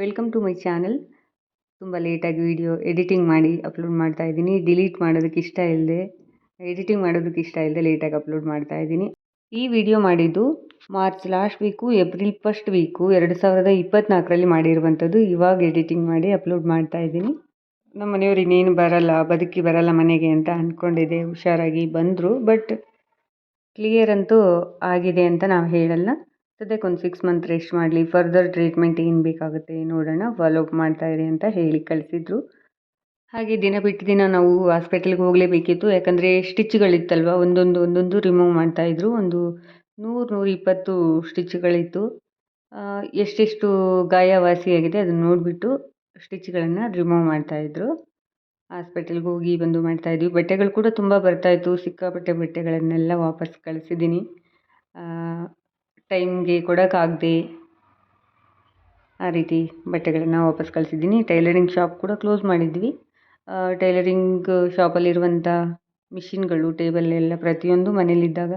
Welcome to my channel ತುಂಬ ಲೇಟಾಗಿ video editing ಮಾಡಿ ಅಪ್ಲೋಡ್ ಮಾಡ್ತಾ ಇದ್ದೀನಿ. ಡಿಲೀಟ್ ಮಾಡೋದಕ್ಕೆ ಇಷ್ಟ ಇಲ್ಲದೆ ಎಡಿಟಿಂಗ್ ಮಾಡೋದಕ್ಕೆ ಇಷ್ಟ ಇಲ್ಲದೆ ಲೇಟಾಗಿ ಅಪ್ಲೋಡ್ ಮಾಡ್ತಾ ಇದ್ದೀನಿ. ಈ ವಿಡಿಯೋ ಮಾಡಿದ್ದು March last week April first week ಎರಡು ಸಾವಿರದ ಇಪ್ಪತ್ತ್ನಾಲ್ಕರಲ್ಲಿ ಮಾಡಿರುವಂಥದ್ದು. ಇವಾಗ ಎಡಿಟಿಂಗ್ ಮಾಡಿ ಅಪ್ಲೋಡ್ ಮಾಡ್ತಾ ಇದ್ದೀನಿ. ನಮ್ಮ ಮನೆಯವ್ರು ಇನ್ನೇನು ಬರಲ್ಲ, ಬದುಕಿ ಬರಲ್ಲ ಮನೆಗೆ ಅಂತ ಅಂದ್ಕೊಂಡಿದ್ದೆ ಹುಷಾರಾಗಿ ಬಂದರು ಬಟ್ ಕ್ಲಿಯರ್ ಅಂತೂ ಆಗಿದೆ ಅಂತ ನಾವು ಹೇಳಲ್ಲ. ಸದ್ಯಕ್ಕೆ ಒಂದು ಸಿಕ್ಸ್ ಮಂತ್ ರೆಸ್ಟ್ ಮಾಡಲಿ. ಫರ್ದರ್ ಟ್ರೀಟ್ಮೆಂಟ್ ಏನು ಬೇಕಾಗುತ್ತೆ ನೋಡೋಣ. ಫಾಲೋ ಅಪ್ ಮಾಡ್ತಾ ಇರಿ ಅಂತ ಹೇಳಿ ಕಳಿಸಿದ್ರು. ಹಾಗೆ ದಿನ ಬಿಟ್ಟು ದಿನ ನಾವು ಹಾಸ್ಪಿಟಲ್ಗೆ ಹೋಗಲೇಬೇಕಿತ್ತು. ಯಾಕಂದರೆ ಸ್ಟಿಚ್ಗಳಿತ್ತಲ್ವ ಒಂದೊಂದು ಒಂದೊಂದು ರಿಮೂವ್ ಮಾಡ್ತಾಯಿದ್ರು ಒಂದು ನೂರು, ನೂರ ಇಪ್ಪತ್ತು ಸ್ಟಿಚ್ಗಳಿತ್ತು ಎಷ್ಟೆಷ್ಟು ಗಾಯ ವಾಸಿಯಾಗಿದೆ ಅದನ್ನು ನೋಡಿಬಿಟ್ಟು ಸ್ಟಿಚ್ಗಳನ್ನು ರಿಮೂವ್ ಮಾಡ್ತಾಯಿದ್ರು ಹಾಸ್ಪಿಟಲ್ಗೆ ಹೋಗಿ ಬಂದು ಮಾಡ್ತಾಯಿದ್ವಿ ಬಟ್ಟೆಗಳು ಕೂಡ ತುಂಬ ಬರ್ತಾಯಿತ್ತು ಸಿಕ್ಕಾಪಟ್ಟೆ ಬಟ್ಟೆಗಳನ್ನೆಲ್ಲ ವಾಪಸ್ ಕಳಿಸಿದ್ದೀನಿ. ಟೈಮ್ಗೆ ಕೊಡೋಕ್ಕಾಗದೆ ಆ ರೀತಿ ಬಟ್ಟೆಗಳನ್ನು ವಾಪಸ್ ಕಳಿಸಿದ್ದೀನಿ. ಟೈಲರಿಂಗ್ ಶಾಪ್ ಕೂಡ ಕ್ಲೋಸ್ ಮಾಡಿದ್ವಿ. ಟೈಲರಿಂಗ್ ಶಾಪಲ್ಲಿರುವಂಥ ಮಿಷಿನ್ಗಳು, ಟೇಬಲ್ ಎಲ್ಲ ಪ್ರತಿಯೊಂದು ಮನೇಲಿದ್ದಾಗ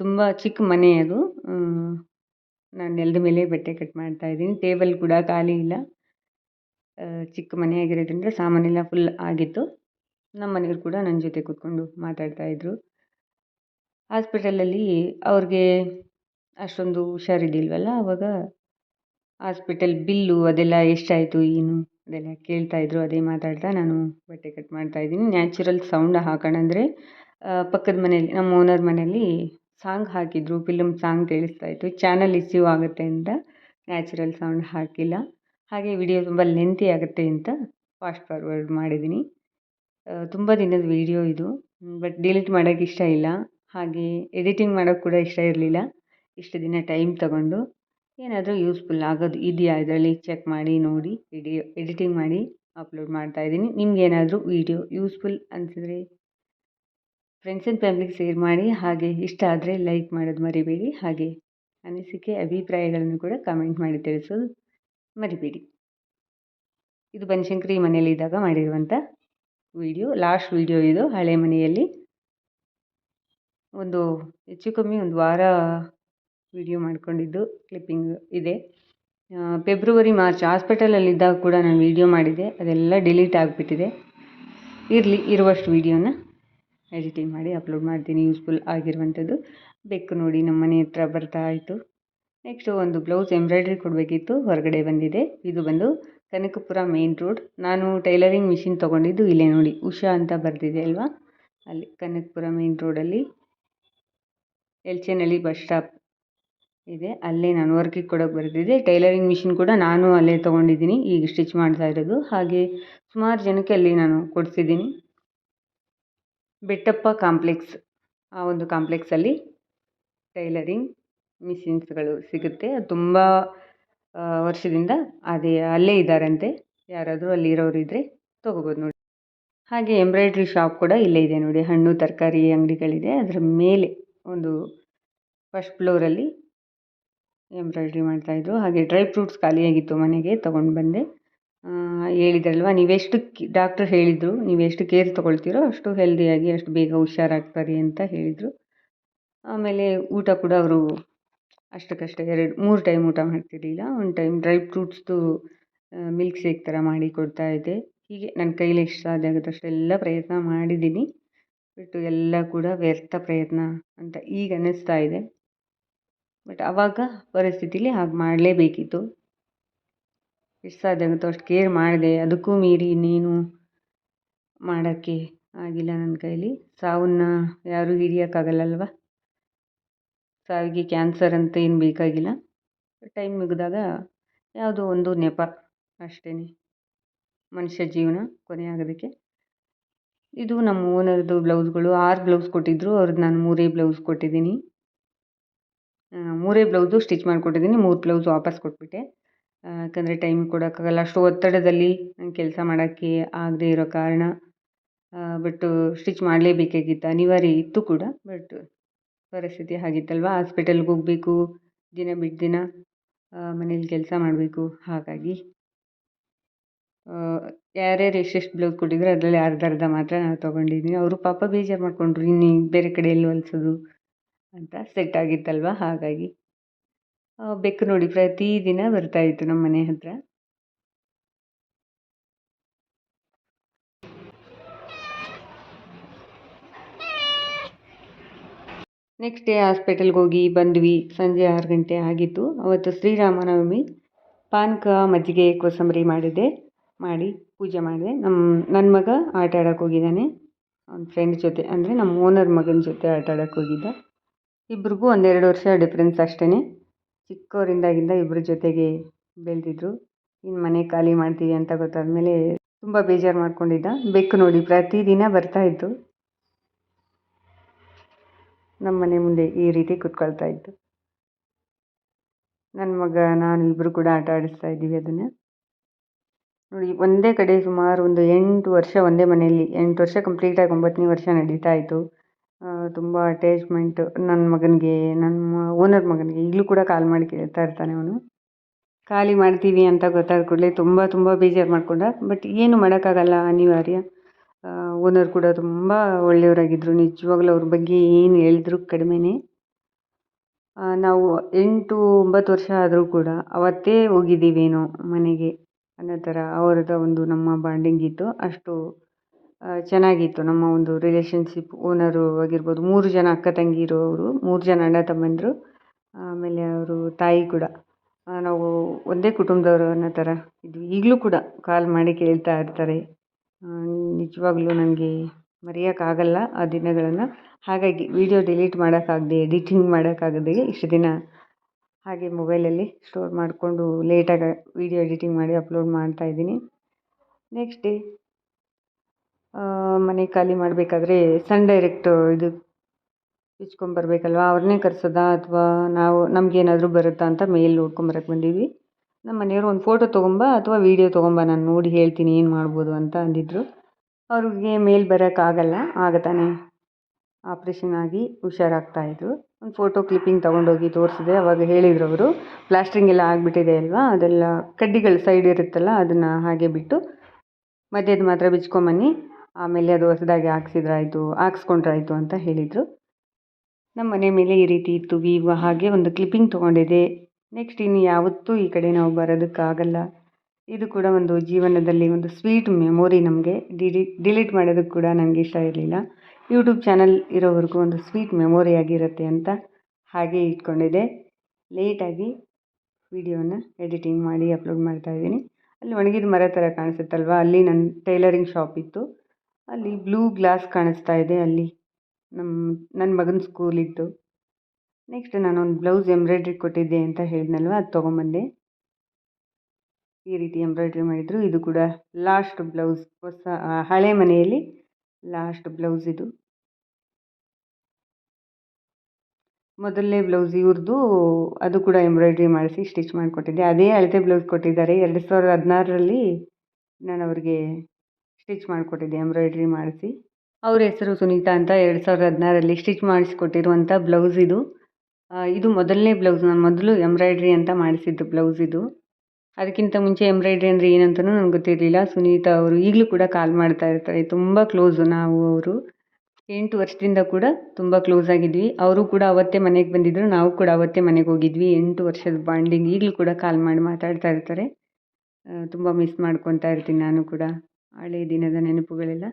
ತುಂಬ ಚಿಕ್ಕ ಮನೆ ಅದು. ನಾನು ನೆಲದ ಮೇಲೆ ಬಟ್ಟೆ ಕಟ್ ಮಾಡ್ತಾ ಇದ್ದೀನಿ. ಟೇಬಲ್ ಕೂಡ ಖಾಲಿ ಇಲ್ಲ. ಚಿಕ್ಕ ಮನೆ ಆಗಿರೋದ್ರಿಂದ ಸಾಮಾನೆಲ್ಲ ಫುಲ್ ಆಗಿತ್ತು. ನಮ್ಮ ಮನೆಯವರು ಕೂಡ ನನ್ನ ಜೊತೆ ಕೂತ್ಕೊಂಡು ಮಾತಾಡ್ತಾಯಿದ್ರು ಹಾಸ್ಪಿಟಲಲ್ಲಿ ಅವ್ರಿಗೆ ಅಷ್ಟೊಂದು ಹುಷಾರಿದ್ದಿಲ್ವಲ್ಲ ಆವಾಗ ಹಾಸ್ಪಿಟಲ್ ಬಿಲ್ಲು ಅದೆಲ್ಲ ಎಷ್ಟಾಯಿತು, ಏನು ಅದೆಲ್ಲ ಕೇಳ್ತಾಯಿದ್ರು ಅದೇ ಮಾತಾಡ್ತಾ ನಾನು ಬಟ್ಟೆ ಕಟ್ ಮಾಡ್ತಾಯಿದ್ದೀನಿ ನ್ಯಾಚುರಲ್ ಸೌಂಡ್ ಹಾಕೋಣ ಅಂದರೆ ಪಕ್ಕದ ಮನೆಯಲ್ಲಿ, ನಮ್ಮ ಓನರ್ ಮನೆಯಲ್ಲಿ ಸಾಂಗ್ ಹಾಕಿದ್ರು ಫಿಲಮ್ ಸಾಂಗ್ ಕೇಳಿಸ್ತಾ ಇತ್ತು. ಚಾನಲ್ ಇಶ್ಯೂ ಆಗುತ್ತೆ ಅಂತ ನ್ಯಾಚುರಲ್ ಸೌಂಡ್ ಹಾಕಿಲ್ಲ. ಹಾಗೆ ವಿಡಿಯೋ ತುಂಬ ಲೆಂತಿ ಆಗುತ್ತೆ ಅಂತ ಫಾಸ್ಟ್ ಫಾರ್ವರ್ಡ್ ಮಾಡಿದ್ದೀನಿ. ತುಂಬ ದಿನದ ವಿಡಿಯೋ ಇದು ಬಟ್ ಡಿಲೀಟ್ ಮಾಡೋಕ್ಕೆ ಇಷ್ಟ ಇಲ್ಲ. ಹಾಗೆ ಎಡಿಟಿಂಗ್ ಮಾಡೋಕ್ಕೆ ಕೂಡ ಇಷ್ಟ ಇರಲಿಲ್ಲ. ಇಷ್ಟು ದಿನ ಟೈಮ್ ತಗೊಂಡು ಏನಾದರೂ ಯೂಸ್ಫುಲ್ ಆಗೋದು ಇದೆಯಾ ಇದರಲ್ಲಿ? ಚೆಕ್ ಮಾಡಿ, ನೋಡಿ, ವಿಡಿಯೋ ಎಡಿಟಿಂಗ್ ಮಾಡಿ, ಅಪ್ಲೋಡ್ ಮಾಡ್ತಾಯಿದ್ದೀನಿ ನಿಮಗೇನಾದರೂ ವೀಡಿಯೋ ಯೂಸ್ಫುಲ್ ಅನಿಸಿದ್ರೆ ಫ್ರೆಂಡ್ಸ್ ಆ್ಯಂಡ್ ಫ್ಯಾಮಿಲಿಗೆ ಶೇರ್ ಮಾಡಿ, ಹಾಗೆ ಇಷ್ಟ ಆದರೆ ಲೈಕ್ ಮಾಡೋದು ಮರಿಬೇಡಿ. ಹಾಗೆ ಅನಿಸಿಕೆ, ಅಭಿಪ್ರಾಯಗಳನ್ನು ಕೂಡ ಕಮೆಂಟ್ ಮಾಡಿ ತಿಳಿಸೋದು ಮರಿಬೇಡಿ. ಇದು ಬನಶಂಕರಿ ಮನೆಯಲ್ಲಿದ್ದಾಗ ಮಾಡಿರುವಂಥ ವಿಡಿಯೋ. ಲಾಸ್ಟ್ ವಿಡಿಯೋ ಇದು ಹಳೆ ಮನೆಯಲ್ಲಿ. ಒಂದು ಹೆಚ್ಚು ಕಮ್ಮಿ ಒಂದು ವಾರ ವಿಡಿಯೋ ಮಾಡಿಕೊಂಡಿದ್ದು ಕ್ಲಿಪ್ಪಿಂಗ್ ಇದೆ. ಫೆಬ್ರವರಿ ಮಾರ್ಚ್ ಹಾಸ್ಪಿಟಲಲ್ಲಿದ್ದಾಗ ಕೂಡ ನಾನು ವೀಡಿಯೋ ಮಾಡಿದೆ. ಅದೆಲ್ಲ ಡಿಲೀಟ್ ಆಗಿಬಿಟ್ಟಿದೆ. ಇರಲಿ, ಇರುವಷ್ಟು ವಿಡಿಯೋನ ಎಡಿಟಿಂಗ್ ಮಾಡಿ ಅಪ್ಲೋಡ್ ಮಾಡ್ತೀನಿ. ಯೂಸ್ಫುಲ್ ಆಗಿರುವಂಥದ್ದು. ಬೆಕ್ಕು ನೋಡಿ ನಮ್ಮ ಮನೆ ಹತ್ರ ಬರ್ತಾ ಆಯಿತು ನೆಕ್ಸ್ಟು ಒಂದು ಬ್ಲೌಸ್ ಎಂಬ್ರಾಯ್ಡ್ರಿ ಕೊಡಬೇಕಿತ್ತು. ಹೊರಗಡೆ ಬಂದಿದೆ. ಇದು ಬಂದು ಕನಕಪುರ ಮೇನ್ ರೋಡ್ ನಾನು ಟೈಲರಿಂಗ್ ಮಿಷಿನ್ ತೊಗೊಂಡಿದ್ದು ಇಲ್ಲೇ ನೋಡಿ. ಉಷಾ ಅಂತ ಬರೆದಿದೆ ಅಲ್ವಾ? ಅಲ್ಲಿ ಕನಕಪುರ ಮೇನ್ ರೋಡಲ್ಲಿ ಎಲ್ಚೇನಹಳ್ಳಿ ಬಸ್ ಸ್ಟಾಪ್ ಇದೆ. ಅಲ್ಲೇ ನಾನು ವರ್ಕಿಗೆ ಕೊಡೋಕೆ ಬರ್ತಿದ್ದೆ ಟೈಲರಿಂಗ್ ಮಿಷಿನ್ ಕೂಡ ನಾನು ಅಲ್ಲೇ ತೊಗೊಂಡಿದ್ದೀನಿ. ಈಗ ಸ್ಟಿಚ್ ಮಾಡ್ತಾ ಇರೋದು. ಹಾಗೆ ಸುಮಾರು ಜನಕ್ಕೆ ಅಲ್ಲಿ ನಾನು ಕೊಡಿಸಿದ್ದೀನಿ. ಬೆಟ್ಟಪ್ಪ ಕಾಂಪ್ಲೆಕ್ಸ್ ಆ ಒಂದು ಕಾಂಪ್ಲೆಕ್ಸಲ್ಲಿ ಟೈಲರಿಂಗ್ ಮಿಷಿನ್ಸ್ಗಳು ಸಿಗುತ್ತೆ. ತುಂಬ ವರ್ಷದಿಂದ ಅದೇ, ಅಲ್ಲೇ ಇದ್ದಾರಂತೆ. ಯಾರಾದರೂ ಅಲ್ಲಿ ಇರೋರು ಇದ್ದರೆ ತೊಗೋಬೋದು ನೋಡಿ. ಹಾಗೆ ಎಂಬ್ರಾಯ್ಡ್ರಿ ಶಾಪ್ ಕೂಡ ಇಲ್ಲೇ ಇದೆ ನೋಡಿ. ಹಣ್ಣು, ತರಕಾರಿ, ಅಂಗಡಿಗಳಿದೆ. ಅದರ ಮೇಲೆ ಒಂದು ಫಸ್ಟ್ ಫ್ಲೋರಲ್ಲಿ ಎಂಬ್ರಾಯ್ಡ್ರಿ ಮಾಡ್ತಾಯಿದ್ರು ಹಾಗೆ ಡ್ರೈ ಫ್ರೂಟ್ಸ್ ಖಾಲಿಯಾಗಿತ್ತು ಮನೆಗೆ ತೊಗೊಂಡು ಬಂದೆ. ಹೇಳಿದ್ರಲ್ವ ನೀವೆಷ್ಟು ಡಾಕ್ಟ್ರ್ ಹೇಳಿದರು ನೀವೆಷ್ಟು ಕೇರ್ ತೊಗೊಳ್ತೀರೋ ಅಷ್ಟು ಹೆಲ್ದಿಯಾಗಿ ಅಷ್ಟು ಬೇಗ ಹುಷಾರಾಗ್ತಾರೆ ಅಂತ ಹೇಳಿದರು. ಆಮೇಲೆ ಊಟ ಕೂಡ ಅವರು ಅಷ್ಟಕ್ಕಷ್ಟೇ, ಎರಡು, ಮೂರು ಟೈಮ್ ಊಟ ಮಾಡ್ತಿರಲಿಲ್ಲ. ಒಂದು ಟೈಮ್ ಡ್ರೈ ಫ್ರೂಟ್ಸ್ದು ಮಿಲ್ಕ್ ಶೇಕ್ ಥರ ಮಾಡಿ ಕೊಡ್ತಾಯಿದ್ದೆ ಹೀಗೆ ನನ್ನ ಕೈಲಿ ಎಷ್ಟು ಸಾಧ್ಯ ಆಗುತ್ತೋ ಅಷ್ಟೆಲ್ಲ ಪ್ರಯತ್ನ ಮಾಡಿದ್ದೀನಿ. ಬಟ್ ಎಲ್ಲ ಕೂಡ ವ್ಯರ್ಥ ಪ್ರಯತ್ನ ಅಂತ ಈಗ ಅನ್ನಿಸ್ತಾ ಇದೆ. ಬಟ್ ಆವಾಗ ಪರಿಸ್ಥಿತಿಲಿ ಹಾಗೆ ಮಾಡಲೇಬೇಕಿತ್ತು. ಎಷ್ಟು ಸಾಧ್ಯ ಆಗುತ್ತೋ ಅಷ್ಟು ಕೇರ್ ಮಾಡಿದೆ, ಅದಕ್ಕೂ ಮೀರಿ ಇನ್ನೇನು ಮಾಡೋಕ್ಕೆ ಆಗಿಲ್ಲ ನನ್ನ ಕೈಲಿ. ಸಾವನ್ನ ಯಾರೂ ಹಿಡಿಯೋಕ್ಕಾಗಲ್ಲಲ್ವ? ಸಾವಿಗೆ ಕ್ಯಾನ್ಸರ್ ಅಂತ ಏನು ಬೇಕಾಗಿಲ್ಲ. ಟೈಮ್ ಮುಗಿದಾಗ ಯಾವುದೋ ಒಂದು ನೆಪ ಅಷ್ಟೇ ಮನುಷ್ಯ ಜೀವನ ಕೊನೆಯಾಗೋದಕ್ಕೆ. ಇದು ನಮ್ಮ ಓನರ್ದು ಬ್ಲೌಸ್ಗಳು ಆರು ಬ್ಲೌಸ್ ಕೊಟ್ಟಿದ್ದರು ಅವ್ರದ್ದು ನಾನು ಮೂರೇ ಬ್ಲೌಸ್ ಕೊಟ್ಟಿದ್ದೀನಿ. ಮೂರೇ ಬ್ಲೌಸು ಸ್ಟಿಚ್ ಮಾಡಿಕೊಟ್ಟಿದ್ದೀನಿ. ಮೂರು ಬ್ಲೌಸ್ ವಾಪಸ್ ಕೊಟ್ಬಿಟ್ಟೆ. ಯಾಕಂದರೆ ಟೈಮ್ ಕೊಡೋಕ್ಕಾಗಲ್ಲ. ಅಷ್ಟು ಒತ್ತಡದಲ್ಲಿ ನಂಗೆ ಕೆಲಸ ಮಾಡೋಕ್ಕೆ ಆಗದೇ ಇರೋ ಕಾರಣ ಬಟ್ ಸ್ಟಿಚ್ ಮಾಡಲೇಬೇಕಾಗಿತ್ತು. ಅನಿವಾರ್ಯ ಇತ್ತು ಕೂಡ ಬಟ್ ಪರಿಸ್ಥಿತಿ ಹಾಗಿತ್ತಲ್ವ? ಹಾಸ್ಪಿಟಲ್ಗೆ ಹೋಗಬೇಕು, ದಿನ ಬಿಟ್ಟು ದಿನ ಮನೇಲಿ ಕೆಲಸ ಮಾಡಬೇಕು. ಹಾಗಾಗಿ ಯಾರ್ಯಾರು ಎಷ್ಟೆಷ್ಟು ಬ್ಲೌಸ್ ಕೊಟ್ಟಿದ್ರು ಅದರಲ್ಲಿ ಅರ್ಧ ಅರ್ಧ ಮಾತ್ರ ನಾನು ತೊಗೊಂಡಿದ್ದೀನಿ ಅವರು ಪಾಪ ಬೇಜಾರು ಮಾಡಿಕೊಂಡ್ರು. ಇನ್ನು ಬೇರೆ ಕಡೆ ಎಲ್ಲಿ ಹೊಲ್ಸೋದು? ಅಂತ ಸೆಟ್ ಆಗಿತ್ತಲ್ವ? ಹಾಗಾಗಿ. ಬೆಕ್ಕು ನೋಡಿ ಪ್ರತಿದಿನ ಬರ್ತಾಯಿತ್ತು ನಮ್ಮ ಮನೆ ಹತ್ರ. ನೆಕ್ಸ್ಟ್ ಡೇ ಹಾಸ್ಪಿಟಲ್ಗೆ ಹೋಗಿ ಬಂದ್ವಿ. ಸಂಜೆ ಆರು ಗಂಟೆ ಆಗಿತ್ತು. ಅವತ್ತು ಶ್ರೀರಾಮನವಮಿ. ಪಾನಕ, ಮಜ್ಜಿಗೆ, ಕೋಸಂಬರಿ ಮಾಡಿದೆ. ಮಾಡಿ ಪೂಜೆ ಮಾಡಿದೆ. ನಮ್ಮ ನನ್ನ ಮಗ ಆಟ ಆಡೋಕ್ಕೆ ಹೋಗಿದ್ದಾನೆ. ಅವ್ನ ಫ್ರೆಂಡ್ ಜೊತೆ, ಅಂದರೆ ನಮ್ಮ ಓನರ್ ಮಗನ ಜೊತೆ ಆಟ ಆಡೋಕ್ಕೆ ಹೋಗಿದ್ದ. ಇಬ್ರಿಗೂ ಒಂದೆರಡು ವರ್ಷ ಡಿಫ್ರೆನ್ಸ್ ಅಷ್ಟೇ ಚಿಕ್ಕವರಿಂದಾಗಿಂದ ಇಬ್ಬರ ಜೊತೆಗೆ ಬೆಳೆದಿದ್ರು. ಇನ್ನು ಮನೆ ಖಾಲಿ ಮಾಡ್ತೀವಿ ಅಂತ ಗೊತ್ತಾದ ಮೇಲೆ ತುಂಬ ಬೇಜಾರು ಮಾಡ್ಕೊಂಡಿದ್ದ. ಬೆಕ್ಕು ನೋಡಿ ಪ್ರತಿದಿನ ಬರ್ತಾಯಿತ್ತು ನಮ್ಮ ಮನೆ ಮುಂದೆ ಈ ರೀತಿ ಕುತ್ಕೊಳ್ತಾ ಇತ್ತು. ನನ್ನ ಮಗ, ನಾನು ಇಬ್ಬರು ಕೂಡ ಆಟ ಆಡಿಸ್ತಾ ಇದ್ದೀವಿ ಅದನ್ನು. ನೋಡಿ, ಒಂದೇ ಕಡೆ ಸುಮಾರು ಒಂದು ಎಂಟು ವರ್ಷ ಒಂದೇ ಮನೆಯಲ್ಲಿ, ಎಂಟು ವರ್ಷ ಕಂಪ್ಲೀಟಾಗಿ ಒಂಬತ್ತನೇ ವರ್ಷ ನಡೀತಾ ಇತ್ತು. ತುಂಬ ಅಟ್ಯಾಚ್ಮೆಂಟ್ ನನ್ನ ಮಗನಿಗೆ ನನ್ನ ಓನರ್ ಮಗನಿಗೆ ಈಗಲೂ ಕೂಡ ಕಾಲ್ ಮಾಡಿ ಕೇಳ್ತಾ ಇರ್ತಾನೆ ಅವನು. ಖಾಲಿ ಮಾಡ್ತೀವಿ ಅಂತ ಗೊತ್ತಾದ ಕೂಡಲೇ ತುಂಬ ತುಂಬ ಬೇಜಾರು ಮಾಡಿಕೊಂಡ ಬಟ್ ಏನು ಮಾಡೋಕ್ಕಾಗಲ್ಲ ಅನಿವಾರ್ಯ. ಓನರ್ ಕೂಡ ತುಂಬ ಒಳ್ಳೆಯವರಾಗಿದ್ದರು ನಿಜವಾಗ್ಲೂ ಅವ್ರ ಬಗ್ಗೆ ಏನು ಹೇಳಿದ್ರು ಕಡಿಮೆನೇ. ನಾವು ಎಂಟು ಒಂಬತ್ತು ವರ್ಷ ಆದರೂ ಕೂಡ ಅವತ್ತೇ ಹೋಗಿದ್ದೀವೇನೋ ಮನೆಗೆ ಅನ್ನೋ ಥರ ಅವ್ರದ್ದು ಒಂದು ನಮ್ಮ ಬಾಂಡಿಂಗ್ ಇತ್ತು. ಅಷ್ಟು ಚೆನ್ನಾಗಿತ್ತು. ನಮ್ಮ ಒಂದು ರಿಲೇಷನ್ಶಿಪ್ ಓನರು ಆಗಿರ್ಬೋದು, ಮೂರು ಜನ ಅಕ್ಕ ತಂಗಿರು ಅವರು ಮೂರು ಜನ ಅಣ್ಣ ತಮ್ಮಂದಿರು, ಆಮೇಲೆ ಅವರು ತಾಯಿ ಕೂಡ. ನಾವು ಒಂದೇ ಕುಟುಂಬದವರು ಅನ್ನೋ ಥರ ಇದ್ವಿ. ಈಗಲೂ ಕೂಡ ಕಾಲ್ ಮಾಡಿ ಕೇಳ್ತಾ ಇರ್ತಾರೆ. ನಿಜವಾಗ್ಲೂ ನನಗೆ ಮರೆಯೋಕ್ಕಾಗಲ್ಲ ಆ ದಿನಗಳನ್ನು. ಹಾಗಾಗಿ ವೀಡಿಯೋ ಡಿಲೀಟ್ ಮಾಡೋಕ್ಕಾಗದೆ ಎಡಿಟಿಂಗ್ ಮಾಡೋಕ್ಕಾಗದೆ ಇಷ್ಟು ದಿನ ಹಾಗೆ ಮೊಬೈಲಲ್ಲಿ ಸ್ಟೋರ್ ಮಾಡಿಕೊಂಡು ಲೇಟಾಗಿ ವೀಡಿಯೋ ಎಡಿಟಿಂಗ್ ಮಾಡಿ ಅಪ್ಲೋಡ್ ಮಾಡ್ತಾಯಿದ್ದೀನಿ ನೆಕ್ಸ್ಟ್ ಡೇ ಮನೆ ಖಾಲಿ ಮಾಡಬೇಕಾದ್ರೆ ಸನ್ ಡೈರೆಕ್ಟ್ ಇದು ಬಿಚ್ಕೊಂಬರ್ಬೇಕಲ್ವ ಅವ್ರನ್ನೇ ಕರೆಸೋದಾ? ಅಥವಾ ನಾವು, ನಮಗೇನಾದರೂ ಬರುತ್ತಾ ಅಂತ ಮೇಲ್ ನೋಡ್ಕೊಂಬರಕ್ಕೆ ಬಂದೀವಿ ನಮ್ಮ ಮನೆಯವರು ಒಂದು ಫೋಟೋ ತೊಗೊಂಬ ಅಥವಾ ವೀಡಿಯೋ ತೊಗೊಂಬ, ನಾನು ನೋಡಿ ಹೇಳ್ತೀನಿ ಏನು ಮಾಡ್ಬೋದು ಅಂತ ಅಂದಿದ್ರು. ಅವ್ರಿಗೆ ಮೇಲ್ ಬರೋಕ್ಕಾಗಲ್ಲ ಆಗ ತಾನೇ ಆಪ್ರೇಷನ್ ಆಗಿ ಹುಷಾರಾಗ್ತಾಯಿದ್ರು ಒಂದು ಫೋಟೋ ಕ್ಲಿಪ್ಪಿಂಗ್ ತೊಗೊಂಡೋಗಿ ತೋರಿಸಿದೆ, ಅವಾಗ ಹೇಳಿದರು ಅವರು. ಪ್ಲಾಸ್ಟ್ರಿಂಗ್ ಎಲ್ಲ ಆಗಿಬಿಟ್ಟಿದೆ ಅಲ್ವಾ? ಅದೆಲ್ಲ ಕಡ್ಡಿಗಳು ಸೈಡ್ ಇರುತ್ತಲ್ಲ, ಅದನ್ನು ಹಾಗೆ ಬಿಟ್ಟು ಮಧ್ಯದ ಮಾತ್ರ ಬಿಚ್ಕೊಂಬನ್ನಿ ಆಮೇಲೆ ಅದು ಹೊಸದಾಗಿ ಹಾಕ್ಸಿದ್ರಾಯಿತು, ಹಾಕ್ಸ್ಕೊಂಡ್ರಾಯಿತು ಅಂತ ಹೇಳಿದರು. ನಮ್ಮ ಮನೆ ಮೇಲೆ ಈ ರೀತಿ ಇತ್ತು. ವೀವ ಹಾಗೆ ಒಂದು ಕ್ಲಿಪ್ಪಿಂಗ್ ತೊಗೊಂಡಿದೆ. ನೆಕ್ಸ್ಟ್ ಇನ್ನು ಯಾವತ್ತೂ ಈ ಕಡೆ ನಾವು ಬರೋದಕ್ಕಾಗಲ್ಲ. ಇದು ಕೂಡ ಒಂದು ಜೀವನದಲ್ಲಿ ಒಂದು ಸ್ವೀಟ್ ಮೆಮೊರಿ ನಮಗೆ. ಡಿಲೀಟ್ ಡಿಲೀಟ್ ಮಾಡೋದಕ್ಕೆ ಕೂಡ ನನಗೆ ಇಷ್ಟ ಇರಲಿಲ್ಲ. ಯೂಟ್ಯೂಬ್ ಚಾನಲ್ ಇರೋವರೆಗೂ ಒಂದು ಸ್ವೀಟ್ ಮೆಮೊರಿ ಆಗಿರುತ್ತೆ ಅಂತ ಹಾಗೆ ಇಟ್ಕೊಂಡಿದ್ದೆ ಲೇಟಾಗಿ ವಿಡಿಯೋನ ಎಡಿಟಿಂಗ್ ಮಾಡಿ ಅಪ್ಲೋಡ್ ಮಾಡ್ತಾ ಇದ್ದೀನಿ. ಅಲ್ಲಿ ಒಣಗಿದ ಮರ ಥರ ಕಾಣಿಸುತ್ತಲ್ವ? ಅಲ್ಲಿ ನನ್ನ ಟೈಲರಿಂಗ್ ಶಾಪ್ ಇತ್ತು. ಅಲ್ಲಿ ಬ್ಲೂ ಗ್ಲಾಸ್ ಕಾಣಿಸ್ತಾ ಇದೆ ಅಲ್ಲಿ. ನಮ್ಮ ನನ್ನ ಮಗನ ಸ್ಕೂಲಿದ್ದು ನೆಕ್ಸ್ಟ್ ನಾನೊಂದು ಬ್ಲೌಸ್ ಎಂಬ್ರಾಯ್ಡ್ರಿ ಕೊಟ್ಟಿದ್ದೆ ಅಂತ ಹೇಳಿದ್ನಲ್ವ? ಅದು ತೊಗೊಂಬಂದೆ. ಈ ರೀತಿ ಎಂಬ್ರಾಯ್ಡ್ರಿ ಮಾಡಿದರು. ಇದು ಕೂಡ ಲಾಸ್ಟ್ ಬ್ಲೌಸ್ ಹೊಸ ಹಳೆ ಮನೆಯಲ್ಲಿ ಲಾಸ್ಟ್ ಬ್ಲೌಸ್ ಇದು. ಮೊದಲನೇ ಬ್ಲೌಸ್ ಇವ್ರದ್ದು ಅದು ಕೂಡ ಎಂಬ್ರಾಯ್ಡ್ರಿ ಮಾಡಿಸಿ ಸ್ಟಿಚ್ ಮಾಡಿಕೊಟ್ಟಿದ್ದೆ. ಅದೇ ಅಳತೆ ಬ್ಲೌಸ್ ಕೊಟ್ಟಿದ್ದಾರೆ. ಎರಡು ಸಾವಿರದ ಹದಿನಾರರಲ್ಲಿ ನಾನು ಅವ್ರಿಗೆ ಸ್ಟಿಚ್ ಮಾಡಿಕೊಟ್ಟಿದ್ದೆ, ಎಂಬ್ರಾಯ್ಡ್ರಿ ಮಾಡಿಸಿ. ಅವ್ರ ಹೆಸರು ಸುನೀತಾ ಅಂತ ಎರಡು ಸಾವಿರದ ಹದಿನಾರರಲ್ಲಿ ಸ್ಟಿಚ್ ಮಾಡಿಸ್ಕೊಟ್ಟಿರುವಂಥ ಬ್ಲೌಸ್ ಇದು. ಇದು ಮೊದಲನೇ ಬ್ಲೌಸ್, ನಾನು ಮೊದಲು ಎಂಬ್ರಾಯ್ಡ್ರಿ ಅಂತ ಮಾಡಿಸಿದ್ದು ಬ್ಲೌಸ್ ಇದು. ಅದಕ್ಕಿಂತ ಮುಂಚೆ ಎಂಬ್ರಾಯ್ಡ್ರಿ ಅಂದರೆ ಏನಂತಲೂ ನನಗೆ ಗೊತ್ತಿರಲಿಲ್ಲ. ಸುನೀತಾ ಅವರು ಈಗಲೂ ಕೂಡ ಕಾಲ್ ಮಾಡ್ತಾ ಇರ್ತಾರೆ. ತುಂಬ ಕ್ಲೋಸು ನಾವು ಅವರು. ಎಂಟು ವರ್ಷದಿಂದ ಕೂಡ ತುಂಬ ಕ್ಲೋಸ್ ಆಗಿದ್ವಿ. ಅವರು ಕೂಡ ಅವತ್ತೇ ಮನೆಗೆ ಬಂದಿದ್ದರು ನಾವು ಕೂಡ ಅವತ್ತೇ ಮನೆಗೆ ಹೋಗಿದ್ವಿ. ಎಂಟು ವರ್ಷದ ಬಾಂಡಿಂಗ್. ಈಗಲೂ ಕೂಡ ಕಾಲ್ ಮಾಡಿ ಮಾತಾಡ್ತಾ ಇರ್ತಾರೆ. ತುಂಬ ಮಿಸ್ ಮಾಡ್ಕೊತಾ ಇರ್ತೀನಿ ನಾನು ಕೂಡ. ಹಳೆ ದಿನದ ನೆನಪುಗಳೆಲ್ಲ.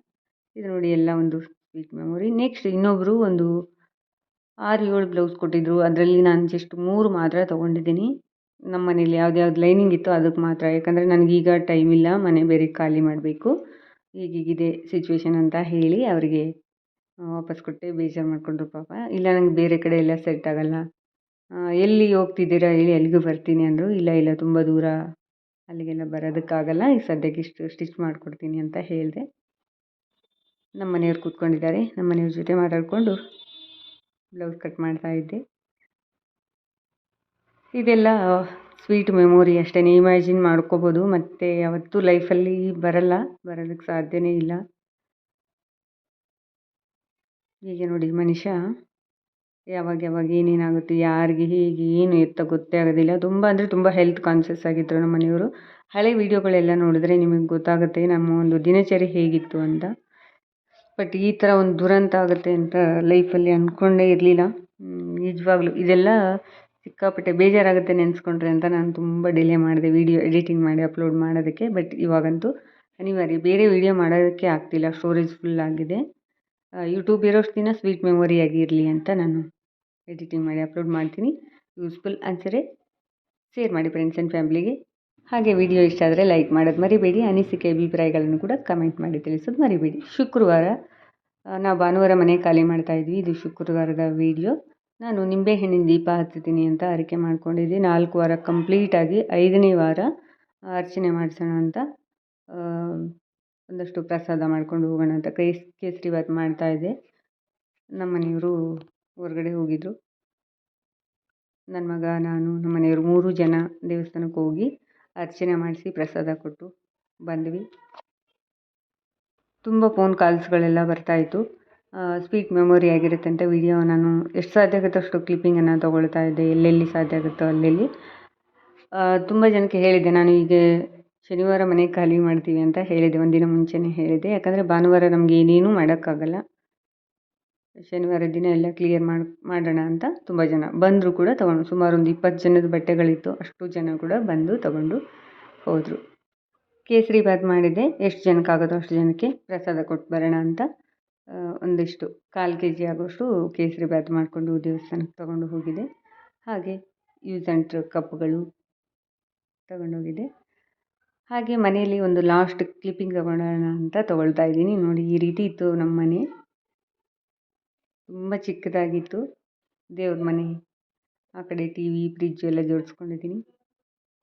ಇದು ನೋಡಿ ಎಲ್ಲ ಒಂದು ಸ್ವೀಟ್ ಮೆಮೊರಿ ನೆಕ್ಸ್ಟ್ ಇನ್ನೊಬ್ಬರು ಒಂದು ಆರು ಏಳು ಬ್ಲೌಸ್ ಕೊಟ್ಟಿದ್ದರು ಅದರಲ್ಲಿ ನಾನು ಜಸ್ಟ್ ಮೂರು ಮಾತ್ರ ತೊಗೊಂಡಿದ್ದೀನಿ. ನಮ್ಮ ಮನೇಲಿ ಯಾವ್ದು ಯಾವ್ದು ಲೈನಿಂಗ್ ಇತ್ತು ಅದಕ್ಕೆ ಮಾತ್ರ. ಯಾಕಂದರೆ ನನಗೀಗ ಟೈಮ್ ಇಲ್ಲ, ಮನೆ ಬೇರೆ ಖಾಲಿ ಮಾಡಬೇಕು. ಹೀಗೀಗಿದೆ ಸಿಚುವೇಶನ್ ಅಂತ ಹೇಳಿ ಅವರಿಗೆ ವಾಪಸ್ ಕೊಟ್ಟೆ. ಬೇಜಾರು ಮಾಡಿಕೊಂಡ್ರು ಪಾಪ. ಇಲ್ಲ, ನಂಗೆ ಬೇರೆ ಕಡೆ ಎಲ್ಲ ಸೆಟ್ ಆಗಲ್ಲ. ಎಲ್ಲಿ ಹೋಗ್ತಿದ್ದೀರಾ ಹೇಳಿ ಅಲ್ಲಿಗೂ ಬರ್ತೀನಿ ಅಂದರು. ಇಲ್ಲ ಇಲ್ಲ, ತುಂಬ ದೂರ ಅಲ್ಲಿಗೆಲ್ಲ ಬರೋದಕ್ಕಾಗಲ್ಲ ಈಗ ಸದ್ಯಕ್ಕೆ ಇಷ್ಟು ಸ್ಟಿಚ್ ಮಾಡಿಕೊಡ್ತೀನಿ ಅಂತ ಹೇಳಿದೆ. ನಮ್ಮ ಮನೆಯವ್ರು ಕೂತ್ಕೊಂಡಿದ್ದಾರೆ. ನಮ್ಮ ಮನೆಯವ್ರ ಜೊತೆ ಮಾತಾಡಿಕೊಂಡು ಬ್ಲೌಸ್ ಕಟ್ ಮಾಡ್ತಾ ಇದ್ದೆ. ಇದೆಲ್ಲ ಸ್ವೀಟ್ ಮೆಮೊರಿ ಅಷ್ಟೇ. ಇಮ್ಯಾಜಿನ್ ಮಾಡ್ಕೋಬೋದು. ಮತ್ತು ಯಾವತ್ತೂ ಲೈಫಲ್ಲಿ ಬರಲ್ಲ. ಬರೋದಕ್ಕೆ ಸಾಧ್ಯವೇ ಇಲ್ಲ. ಹೀಗೆ ನೋಡಿ ಮನುಷ್ಯ ಯಾವಾಗ ಯಾವಾಗ ಏನೇನಾಗುತ್ತೆ, ಯಾರಿಗೆ ಹೇಗೆ, ಏನು ಎತ್ತ ಗೊತ್ತೇ ಆಗೋದಿಲ್ಲ. ತುಂಬ ಅಂದರೆ ತುಂಬ ಹೆಲ್ತ್ ಕಾನ್ಷಿಯಸ್ ಆಗಿದ್ದರು ನಮ್ಮ ಮನೆಯವರು. ಹಳೆ ವೀಡಿಯೋಗಳೆಲ್ಲ ನೋಡಿದ್ರೆ ನಿಮಗೆ ಗೊತ್ತಾಗುತ್ತೆ, ನಮ್ಮ ಒಂದು ದಿನಚರಿ ಹೇಗಿತ್ತು ಅಂತ. ಬಟ್ ಈ ಥರ ಒಂದು ದುರಂತ ಆಗುತ್ತೆ ಅಂತ ಲೈಫಲ್ಲಿ ಅಂದ್ಕೊಂಡೇ ಇರಲಿಲ್ಲ. ನಿಜವಾಗ್ಲೂ. ಇದೆಲ್ಲ ಸಿಕ್ಕಾಪಟ್ಟೆ ಬೇಜಾರಾಗುತ್ತೆ ನೆನೆಸ್ಕೊಂಡ್ರೆ ಅಂತ ನಾನು ತುಂಬ ಡಿಲೇ ಮಾಡಿದೆ ವೀಡಿಯೋ ಎಡಿಟಿಂಗ್ ಮಾಡಿ ಅಪ್ಲೋಡ್ ಮಾಡೋದಕ್ಕೆ. ಬಟ್ ಇವಾಗಂತೂ ಅನಿವಾರ್ಯ. ಬೇರೆ ವೀಡಿಯೋ ಮಾಡೋದಕ್ಕೆ ಆಗ್ತಿಲ್ಲ. ಸ್ಟೋರೇಜ್ ಫುಲ್ ಆಗಿದೆ. ಯೂಟ್ಯೂಬ್ ಇರೋಷ್ಟು ದಿನ ಸ್ವೀಟ್ ಮೆಮೊರಿಯಾಗಿ ಇರಲಿ ಅಂತ ನಾನು ಎಡಿಟಿಂಗ್ ಮಾಡಿ ಅಪ್ಲೋಡ್ ಮಾಡ್ತೀನಿ. ಯೂಸ್ಫುಲ್ ಅನಿಸಿದ್ರೆ ಶೇರ್ ಮಾಡಿ ಫ್ರೆಂಡ್ಸ್ ಆ್ಯಂಡ್ ಫ್ಯಾಮಿಲಿಗೆ ಹಾಗೆ ವಿಡಿಯೋ ಇಷ್ಟ ಆದರೆ ಲೈಕ್ ಮಾಡೋದು ಮರಿಬೇಡಿ. ಅನಿಸಿಕೆ ಅಭಿಪ್ರಾಯಗಳನ್ನು ಕೂಡ ಕಮೆಂಟ್ ಮಾಡಿ ತಿಳಿಸೋದು ಮರಿಬೇಡಿ. ಶುಕ್ರವಾರ ನಾವು ಭಾನುವಾರ ಮನೆ ಖಾಲಿ ಮಾಡ್ತಾಯಿದ್ವಿ ಇದು ಶುಕ್ರವಾರದ ವೀಡಿಯೋ ನಾನು ನಿಂಬೆಹಣ್ಣಿನ ದೀಪ ಹಚ್ತೀನಿ ಅಂತ ಅರಿಕೆ ಮಾಡ್ಕೊಂಡಿದ್ದೆ. ನಾಲ್ಕು ವಾರ ಕಂಪ್ಲೀಟಾಗಿ ಐದನೇ ವಾರ ಅರ್ಚನೆ ಮಾಡಿಸೋಣ ಅಂತ ಒಂದಷ್ಟು ಪ್ರಸಾದ ಮಾಡ್ಕೊಂಡು ಹೋಗೋಣ ಅಂತ ಕೇಸ್ ಕೇಸರಿ ಬಾತ್ ಮಾಡ್ತಾಯಿದ್ದೆ ನಮ್ಮ ಮನೆಯವರು ಹೊರಗಡೆ ಹೋಗಿದ್ದರು ನನ್ನ ಮಗ, ನಾನು ನಮ್ಮ ಮನೆಯವರು ಮೂರು ಜನ ದೇವಸ್ಥಾನಕ್ಕೆ ಹೋಗಿ ಅರ್ಚನೆ ಮಾಡಿಸಿ ಪ್ರಸಾದ ಕೊಟ್ಟು ಬಂದ್ವಿ. ತುಂಬ ಫೋನ್ ಕಾಲ್ಸ್ಗಳೆಲ್ಲ ಬರ್ತಾಯಿತ್ತು ಸ್ವೀಟ್ ಮೆಮೊರಿ ಆಗಿರುತ್ತೆ ಅಂತ ವಿಡಿಯೋ ನಾನು ಎಷ್ಟು ಸಾಧ್ಯ ಆಗುತ್ತೋ ಅಷ್ಟು ಕ್ಲಿಪ್ಪಿಂಗನ್ನು ತೊಗೊಳ್ತಾ ಇದ್ದೆ. ಎಲ್ಲೆಲ್ಲಿ ಸಾಧ್ಯ ಆಗುತ್ತೋ ಅಲ್ಲೆಲ್ಲಿ. ತುಂಬ ಜನಕ್ಕೆ ಹೇಳಿದ್ದೆ, ನಾನು ಈಗ ಶನಿವಾರ ಮನೆ ಖಾಲಿ ಮಾಡ್ತೀವಿ ಅಂತ ಹೇಳಿದೆ ಒಂದಿನ ಮುಂಚೆನೇ ಹೇಳಿದೆ ಯಾಕಂದರೆ ಭಾನುವಾರ ನಮಗೆ ಏನೇನೂ ಮಾಡೋಕ್ಕಾಗಲ್ಲ. ಶನಿವಾರ ದಿನ ಎಲ್ಲ ಕ್ಲಿಯರ್ ಮಾಡಿ, ಮಾಡೋಣ ಅಂತ ತುಂಬ ಜನ ಬಂದರು ಕೂಡ ತೊಗೊಂಡು, ಸುಮಾರು ಒಂದು ಇಪ್ಪತ್ತು ಜನದ ಬಟ್ಟೆಗಳಿತ್ತು, ಅಷ್ಟು ಜನ ಕೂಡ ಬಂದು ತಗೊಂಡು ಹೋದರು. ಕೇಸರಿ ಬಾತ್ ಮಾಡಿದ್ದೆ, ಎಷ್ಟು ಜನಕ್ಕೆ ಆಗುತ್ತೋ ಅಷ್ಟು ಜನಕ್ಕೆ ಪ್ರಸಾದ ಕೊಟ್ಟು ಬರೋಣ ಅಂತ ಒಂದಿಷ್ಟು ಕಾಲು ಕೆ ಜಿ ಆಗೋಷ್ಟು ಕೇಸರಿ ಬಾತ್ ಮಾಡಿಕೊಂಡು ದೇವಸ್ಥಾನಕ್ಕೆ ತಗೊಂಡು ಹೋಗಿದೆ ಹಾಗೆ ಯೂಸ್ ಆ್ಯಂಡ್ ಕಪ್ಗಳು ತಗೊಂಡೋಗಿದೆ ಹಾಗೆ ಮನೆಯಲ್ಲಿ ಒಂದು ಲಾಸ್ಟ್ ಕ್ಲಿಪ್ಪಿಂಗ್ ತಗೊಳ್ಳೋಣ ಅಂತ ತೊಗೊಳ್ತಾ ಇದ್ದೀನಿ. ನೋಡಿ, ಈ ರೀತಿ ಇತ್ತು ನಮ್ಮ ಮನೆ ತುಂಬ ಚಿಕ್ಕದಾಗಿತ್ತು. ದೇವ್ರ ಮನೆ. ಆ ಕಡೆ ಟಿ ವಿ ಫ್ರಿಜ್ಜು ಎಲ್ಲ ಜೋಡಿಸ್ಕೊಂಡಿದ್ದೀನಿ.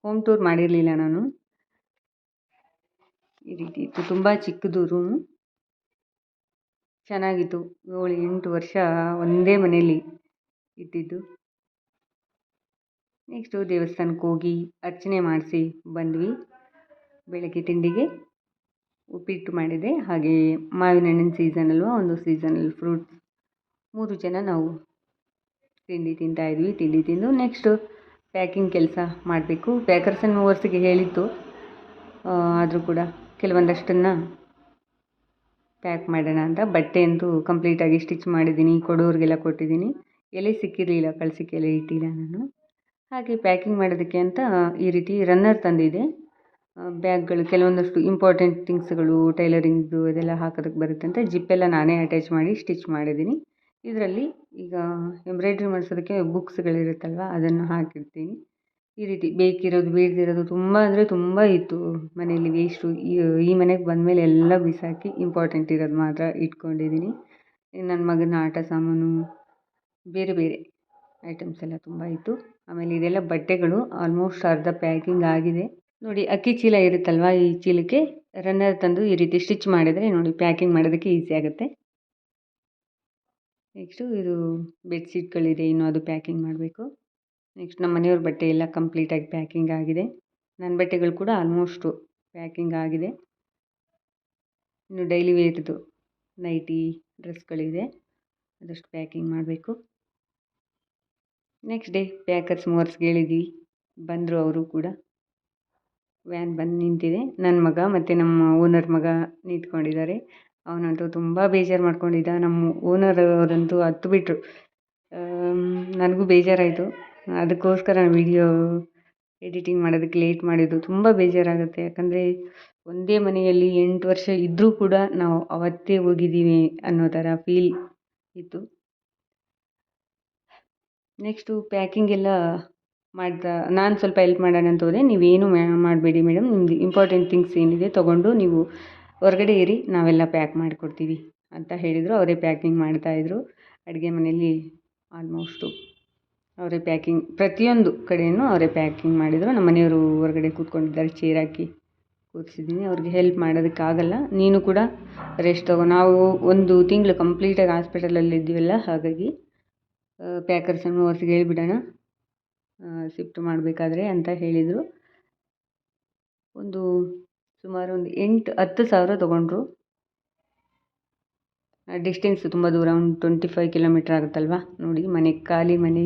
ಹೋಮ್ ಟೂರ್ ಮಾಡಿರಲಿಲ್ಲ ನಾನು. ಈ ರೀತಿ ಇತ್ತು. ತುಂಬ ಚಿಕ್ಕದು ರೂಮು ಚೆನ್ನಾಗಿತ್ತು. ಏಳು, ಎಂಟು ವರ್ಷ ಒಂದೇ ಮನೆಯಲ್ಲಿ ಇದ್ದಿದ್ದು. ನೆಕ್ಸ್ಟು ದೇವಸ್ಥಾನಕ್ಕೆ ಹೋಗಿ ಅರ್ಚನೆ ಮಾಡಿಸಿ ಬಂದ್ವಿ. ಬೆಳಗ್ಗೆ ತಿಂಡಿಗೆ ಉಪ್ಪಿಟ್ಟು ಮಾಡಿದೆ. ಹಾಗೆ ಮಾವಿನ ಹಣ್ಣಿನ ಸೀಸನ್ ಅಲ್ವಾ, ಒಂದು ಸೀಸನಲ್ ಫ್ರೂಟ್ಸ್ ಮೂರು ಜನ ನಾವು ತಿಂಡಿ ತಿಂತಾಯಿದ್ವಿ ತಿಂಡಿ ತಿಂದು ನೆಕ್ಸ್ಟು ಪ್ಯಾಕಿಂಗ್ ಕೆಲಸ ಮಾಡಬೇಕು. ಪ್ಯಾಕರ್ಸ್ ಆ್ಯಂಡ್ ಮೂವರ್ಸಿಗೆ ಹೇಳಿತ್ತು. ಆದರೂ ಕೂಡ ಕೆಲವೊಂದಷ್ಟನ್ನು ಪ್ಯಾಕ್ ಮಾಡೋಣ ಅಂತ. ಬಟ್ಟೆ ಅಂತೂ ಕಂಪ್ಲೀಟಾಗಿ ಸ್ಟಿಚ್ ಮಾಡಿದ್ದೀನಿ. ಕೊಡೋರಿಗೆಲ್ಲ ಕೊಟ್ಟಿದ್ದೀನಿ. ಎಲೆ ಸಿಕ್ಕಿರಲಿಲ್ಲ, ಕಳಿಸಿಕ್ಕೆ ಎಲೆ ಇಟ್ಟಿಲ್ಲ ನಾನು. ಹಾಗೆ ಪ್ಯಾಕಿಂಗ್ ಮಾಡೋದಕ್ಕೆ ಅಂತ ಈ ರೀತಿ ರನ್ನರ್ ತಂದಿದೆ. ಬ್ಯಾಗ್ಗಳು ಕೆಲವೊಂದಷ್ಟು ಇಂಪಾರ್ಟೆಂಟ್ ಥಿಂಗ್ಸ್ಗಳು ಟೈಲರಿಂಗ್ದು ಇದೆಲ್ಲ ಹಾಕೋದಕ್ಕೆ ಬರುತ್ತೆ ಅಂತ. ಜಿಪ್ಪೆಲ್ಲ ನಾನೇ ಅಟ್ಯಾಚ್ ಮಾಡಿ ಸ್ಟಿಚ್ ಮಾಡಿದ್ದೀನಿ. ಇದರಲ್ಲಿ ಈಗ ಎಂಬ್ರಾಯ್ಡ್ರಿ ಮಾಡಿಸೋದಕ್ಕೆ ಬುಕ್ಸ್ಗಳಿರುತ್ತಲ್ವ, ಅದನ್ನು ಹಾಕಿರ್ತೀನಿ. ಈ ರೀತಿ ಬೇಕಿರೋದು, ಬೇಡದಿರೋದು ತುಂಬ ಅಂದರೆ ತುಂಬ ಇತ್ತು ಮನೆಯಲ್ಲಿ ವೇಸ್ಟು ಈ ಮನೆಗೆ ಬಂದಮೇಲೆ ಎಲ್ಲ ಬಿಸಾಕಿ ಇಂಪಾರ್ಟೆಂಟ್ ಇರೋದು ಮಾತ್ರ ಇಟ್ಕೊಂಡಿದ್ದೀನಿ. ನನ್ನ ಮಗನ ಆಟ ಸಾಮಾನು, ಬೇರೆ ಬೇರೆ ಐಟಮ್ಸ್ ಎಲ್ಲ ತುಂಬ ಇತ್ತು. ಆಮೇಲೆ ಇದೆಲ್ಲ ಬಟ್ಟೆಗಳು ಆಲ್ಮೋಸ್ಟ್ ಅರ್ಧ ಪ್ಯಾಕಿಂಗ್ ಆಗಿದೆ. ನೋಡಿ, ಅಕ್ಕಿ ಚೀಲ ಇರುತ್ತಲ್ವ ಈ ಚೀಲಕ್ಕೆ? ರನ್ನರ್ ತಂದು ಈ ರೀತಿ ಸ್ಟಿಚ್ ಮಾಡಿದರೆ ನೋಡಿ ಪ್ಯಾಕಿಂಗ್ ಮಾಡೋದಕ್ಕೆ ಈಸಿ ಆಗುತ್ತೆ. ನೆಕ್ಸ್ಟು ಇದು ಬೆಡ್ಶೀಟ್ಗಳಿದೆ ಇನ್ನು ಅದು ಪ್ಯಾಕಿಂಗ್ ಮಾಡಬೇಕು. ನೆಕ್ಸ್ಟ್ ನಮ್ಮ ಮನೆಯವ್ರ ಬಟ್ಟೆ ಎಲ್ಲ ಕಂಪ್ಲೀಟಾಗಿ ಪ್ಯಾಕಿಂಗ್ ಆಗಿದೆ. ನನ್ನ ಬಟ್ಟೆಗಳು ಕೂಡ ಆಲ್ಮೋಸ್ಟು ಪ್ಯಾಕಿಂಗ್ ಆಗಿದೆ. ಇನ್ನು ಡೈಲಿ ವೇರ್ದು ನೈಟಿ ಡ್ರೆಸ್ಗಳಿದೆ ಅದಷ್ಟು ಪ್ಯಾಕಿಂಗ್ ಮಾಡಬೇಕು. ನೆಕ್ಸ್ಟ್ ಡೇ ಪ್ಯಾಕರ್ಸ್ ಮೂವರ್ಸ್ಗೆ ಹೇಳಿದ್ವಿ ಬಂದರು ಅವರು ಕೂಡ. ವ್ಯಾನ್ ಬಂದು ನಿಂತಿದೆ. ನನ್ನ ಮಗ ಮತ್ತು ನಮ್ಮ ಓನರ್ ಮಗ ನಿಂತ್ಕೊಂಡಿದ್ದಾರೆ. ಅವನಂತೂ ತುಂಬ ಬೇಜಾರು ಮಾಡ್ಕೊಂಡಿದ್ದ. ನಮ್ಮ ಓನರ್ ಅವರಂತೂ ಹತ್ತು ಬಿಟ್ಟರು ನನಗೂ ಬೇಜಾರಾಯಿತು. ಅದಕ್ಕೋಸ್ಕರ ವೀಡಿಯೋ ಎಡಿಟಿಂಗ್ ಮಾಡೋದಕ್ಕೆ ಲೇಟ್ ಮಾಡಿದ್ದು. ತುಂಬ ಬೇಜಾರಾಗುತ್ತೆ. ಯಾಕಂದರೆ ಒಂದೇ ಮನೆಯಲ್ಲಿ ಎಂಟು ವರ್ಷ ಇದ್ದರೂ ಕೂಡ ನಾವು ಅವತ್ತೇ ಹೋಗಿದ್ದೀವಿ ಅನ್ನೋ ಥರ ಫೀಲ್ ಇತ್ತು. ನೆಕ್ಸ್ಟು ಪ್ಯಾಕಿಂಗ್ ಎಲ್ಲ ಮಾಡ್ತಾ, ನಾನು ಸ್ವಲ್ಪ ಹೆಲ್ಪ್ ಮಾಡೋಣ ಅಂತ ಹೋದೆ. ನೀವೇನು ಮಾಡಬೇಡಿ ಮೇಡಮ್ ನಿಮ್ಮದು ಇಂಪಾರ್ಟೆಂಟ್ ಥಿಂಗ್ಸ್ ಏನಿದೆ ತೊಗೊಂಡು ನೀವು ಹೊರಗಡೆ ಇರಿ, ನಾವೆಲ್ಲ ಪ್ಯಾಕ್ ಮಾಡಿಕೊಡ್ತೀವಿ ಅಂತ ಹೇಳಿದರು. ಅವರೇ ಪ್ಯಾಕಿಂಗ್ ಮಾಡ್ತಾಯಿದ್ರು ಅಡುಗೆ ಮನೆಯಲ್ಲಿ ಆಲ್ಮೋಸ್ಟು ಅವರೇ ಪ್ಯಾಕಿಂಗ್ ಪ್ರತಿಯೊಂದು ಕಡೆಯೂ ಅವರೇ ಪ್ಯಾಕಿಂಗ್ ಮಾಡಿದರು. ನಮ್ಮ ಮನೆಯವರು ಹೊರಗಡೆ ಕೂತ್ಕೊಂಡಿದ್ದಾರೆ ಚೇರ್ ಹಾಕಿ ಕೂರಿಸಿದ್ದೀನಿ ಅವ್ರಿಗೆ ಹೆಲ್ಪ್ ಮಾಡೋದಕ್ಕಾಗಲ್ಲ. ನೀನು ಕೂಡ ರೆಸ್ಟ್ ತಗೋ. ನಾವು ಒಂದು ತಿಂಗಳು ಕಂಪ್ಲೀಟಾಗಿ ಹಾಸ್ಪಿಟಲಲ್ಲಿ ಇದ್ದೀವಲ್ಲ, ಹಾಗಾಗಿ ಪ್ಯಾಕರ್ಸನ್ನು ಅವರಿಗೆ ಹೇಳಿಬಿಡೋಣ. ಶಿಫ್ಟ್ ಮಾಡಬೇಕಾದ್ರೆ ಅಂತ ಹೇಳಿದರು. ಒಂದು ಸುಮಾರು ಒಂದು ಎಂಟು, ಹತ್ತು ಸಾವಿರ ತೊಗೊಂಡ್ರು. ಡಿಸ್ಟೆನ್ಸ್ ತುಂಬ ದೂರ, ಒಂದು ಟ್ವೆಂಟಿ ಫೈವ್ ಕಿಲೋಮೀಟ್ರ್ ಆಗುತ್ತಲ್ವ? ನೋಡಿ, ಮನೆ, ಖಾಲಿ ಮನೆ